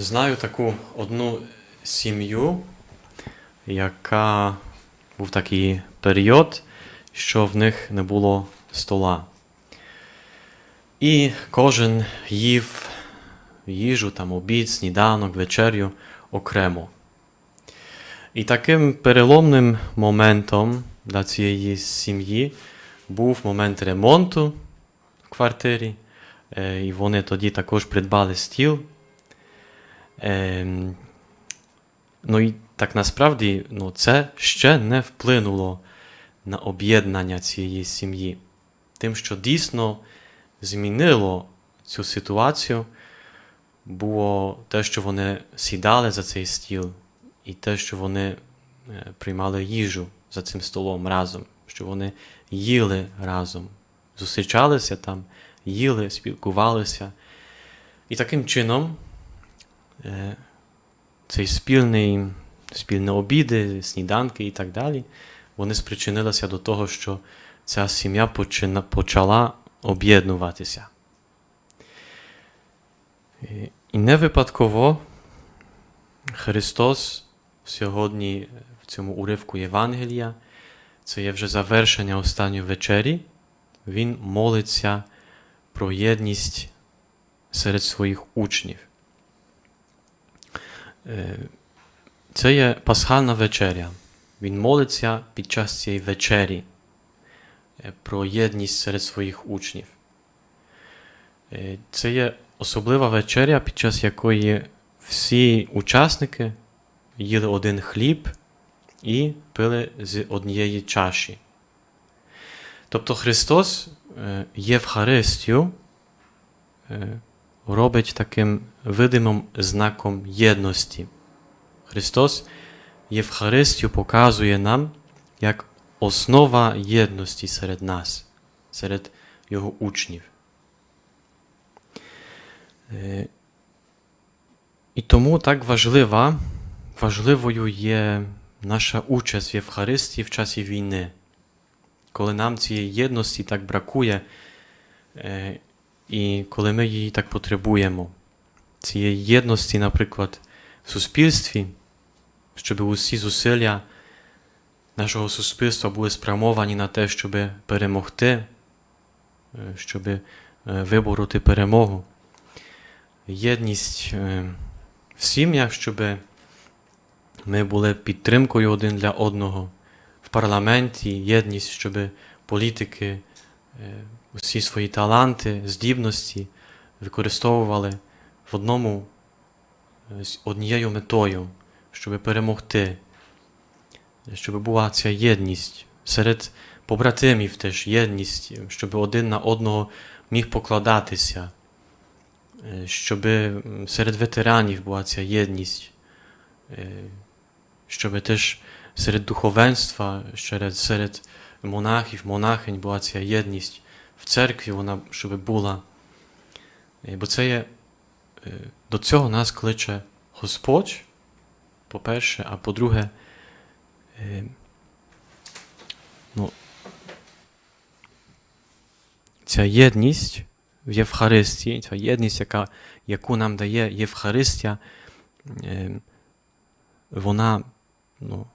Знаю таку одну сім'ю, яка був такий період, що в них не було стола. І кожен їв їжу, там обід, сніданок, вечерю окремо. І таким переломним моментом для цієї сім'ї був момент ремонту в квартирі. Е, І вони тоді також придбали стіл. Ем, ну і так насправді ну, це ще не вплинуло на об'єднання цієї сім'ї. Тим, що дійсно змінило цю ситуацію, було те, що вони сідали за цей стіл, і те, що вони е, приймали їжу за цим столом разом, що вони їли разом, зустрічалися там, їли, спілкувалися. І таким чином цей спільний, спільні обіди, сніданки і так далі, вони спричинилися до того, що ця сім'я почала об'єднуватися. І- І не випадково Христос сьогодні в цьому уривку Євангелія, це є вже завершення останньої вечері, Він молиться про єдність серед своїх учнів. Е, Це є пасхальна вечеря. Він молиться під час цієї вечері е, про єдність серед своїх учнів. Е, Це є особлива вечеря, під час якої всі учасники їли один хліб і пили з однієї чаші. Тобто Христос Євхаристію робить таким видимим знаком єдності. Христос Євхаристію показує нам як основа єдності серед нас, серед Його учнів. Е, І тому так важлива, важливою є наша участь в Євхаристії в часі війни, коли нам цієї єдності так бракує, е, і коли ми її так потребуємо. Цієї єдності, наприклад, в суспільстві, щоб усі зусилля нашого суспільства були спрямовані на те, щоб перемогти, е, щоб е, вибороти перемогу. Єдність е, в сім'ях, щоб ми були підтримкою один для одного. В парламенті єдність, щоб політики усі свої таланти, здібності використовували в одному е, з однією метою, щоб перемогти, щоб була ця єдність. Серед побратимів теж єдність, щоб один на одного міг покладатися, е, щоб серед ветеранів була ця єдність, е, щоб теж серед духовенства, серед, серед монахів, монахинь була ця єдність в церкві, вона щоб була. Е, Бо це є е, до цього нас кличе Господь, по-перше, а по-друге, е, ну, ця єдність в Євхаристії, ця єдність, яка, яку нам дає Євхаристія, вона ну,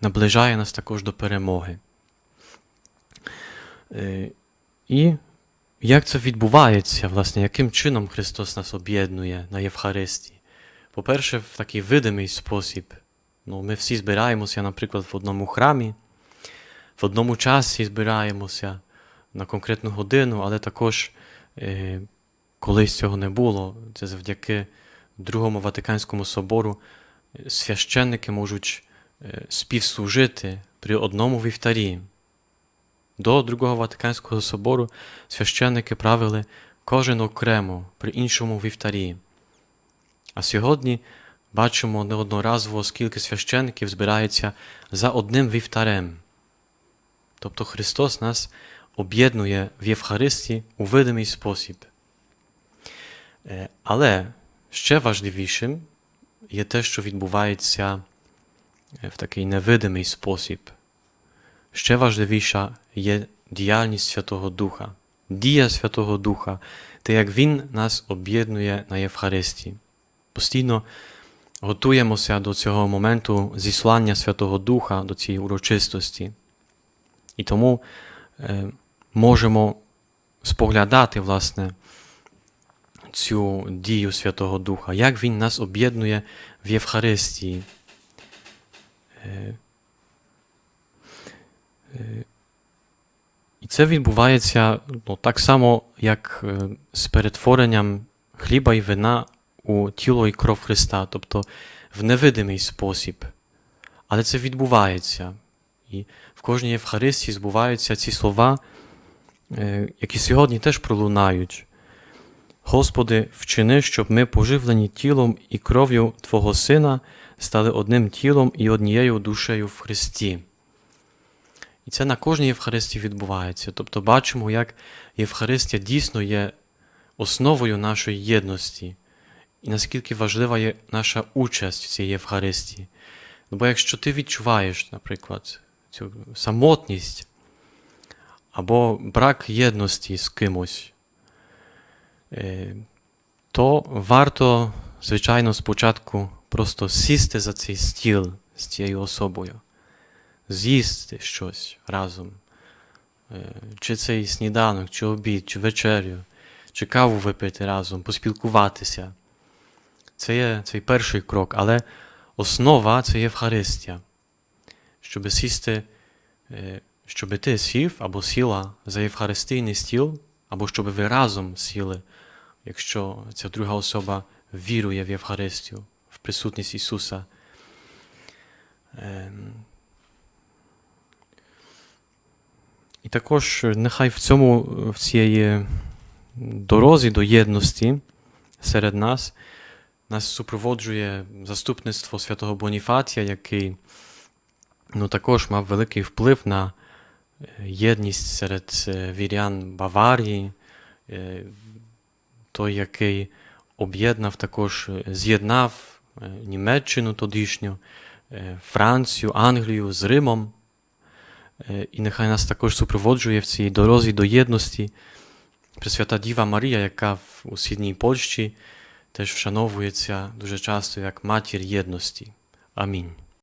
наближає нас також до перемоги. Е, І як це відбувається, власне, яким чином Христос нас об'єднує на Євхаристії? По-перше, в такий видимий спосіб. Ну, ми всі збираємося, наприклад, в одному храмі, в одному часі збираємося на конкретну годину, але також е, колись цього не було. Це завдяки Другому Ватиканському собору е, священники можуть е, співслужити при одному вівтарі. До Другого Ватиканського собору священники правили кожен окремо при іншому вівтарі. А сьогодні бачимо неодноразово, скільки священників збирається за одним вівтарем. Тобто Христос нас об'єднує в Євхаристії у видимий спосіб. Е, Але ще важливішим є те, що відбувається е, в такий невидимий спосіб. Ще важливіша є діяльність Святого Духа, дія Святого Духа, те, як Він нас об'єднує на Євхаристії. постійно готуємося до цього моменту зіслання Святого Духа, до цієї урочистості. І тому е, можемо споглядати, власне, цю дію Святого Духа, як Він нас об'єднує в Євхаристії. І це відбувається ну, так само, як е, з перетворенням хліба і вина у тіло і кров Христа, тобто в невидимий спосіб. Але це відбувається. І в кожній Євхаристії збуваються ці слова, е, які сьогодні теж пролунають. Господи, вчини, щоб ми, поживлені тілом і кров'ю Твого Сина, стали одним тілом і однією душею в Христі. І це на кожній Євхаристії відбувається. Тобто бачимо, як Євхаристія дійсно є основою нашої єдності, і наскільки важлива є наша участь в цій Євхаристії. Бо якщо ти відчуваєш, наприклад, цю самотність або брак єдності з кимось, е, то варто, звичайно, спочатку просто сісти за цей стіл з цією особою, з'їсти щось разом. Е, Чи цей сніданок, чи обід, чи вечерю, чи каву випити разом, поспілкуватися. Це є цей перший крок, але основа це Євхаристія. Щоб сісти, е, щоб ти сів або сіла за Євхаристійний стіл, або щоб ви разом сіли, якщо ця друга особа вірує в Євхаристію, в присутність Ісуса. Ем, І також нехай в цьому, в цій дорозі до єдності серед нас нас супроводжує заступництво святого Боніфатія, який ну, також мав великий вплив на е, єдність серед е, вірян Баварії, е, той, який об'єднав також, е, з'єднав е, Німеччину тодішню, е, Францію, Англію з Римом. Е, І нехай нас також супроводжує в цій дорозі до єдності Пресвята Діва Марія, яка в- у східній Польщі теж вшановується дуже часто як матір єдності. Амінь.